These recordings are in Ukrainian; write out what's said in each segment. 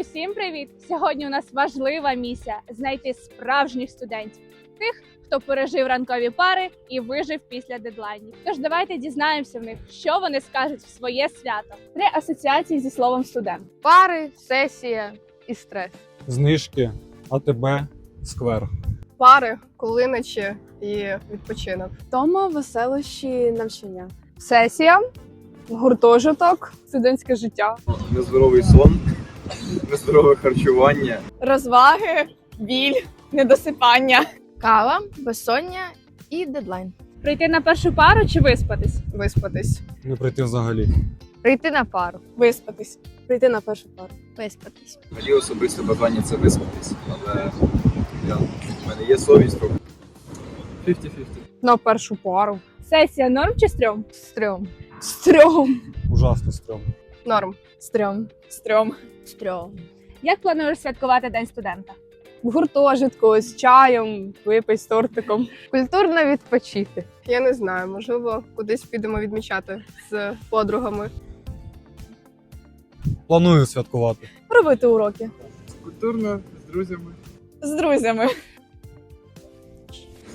Усім привіт! Сьогодні у нас важлива місія знайти справжніх студентів, тих, хто пережив ранкові пари і вижив після дедлайнів. Тож давайте дізнаємося в них, що вони скажуть в своє свято. Три асоціації зі словом студент. Пари, сесія і стрес. знижки, АТБ, сквер. пари, кулиничі і відпочинок. Втома, веселощі, навчання. Сесія. Гуртожиток, студентське життя. нездоровий сон, нездорове харчування, Розваги, біль, недосипання. Кава, безсоння і дедлайн. Прийти на першу пару чи виспатись? Виспатись. Не прийти взагалі. Прийти на пару. Виспатись. Прийти на першу пару. Виспатись. моє особисте бажання це виспатись. Але я, в мене є совість трохи. 50-50. На першу пару. Сесія норм чи стрьом? Стрьом. Стрьом. Ужасно стрьом. Норм. Стрьом. Стрьом. Стрьом. Як плануєш святкувати День студента? В гуртожитку з чаєм, випий з тортиком. Культурно відпочити. Я не знаю, можливо, кудись підемо відмічати з подругами. Планую святкувати. Робити уроки. Культурно, з друзями. З друзями.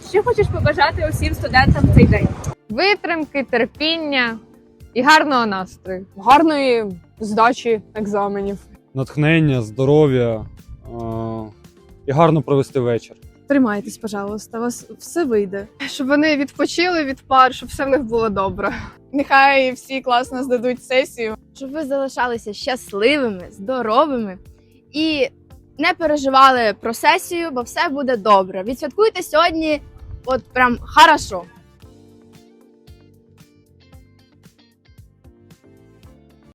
Що хочеш побажати усім студентам в цей день? Витримки, терпіння і гарного настрою. Гарної здачі екзаменів. Натхнення, здоров'я е- і гарно провести вечір. Тримайтесь, пожалуйста, у вас все вийде. Щоб вони відпочили від пар, щоб все в них було добре. Нехай всі класно здадуть сесію. щоб ви залишалися щасливими, здоровими і не переживали про сесію, бо все буде добре. Відсвяткуйте сьогодні, от прям хорошо.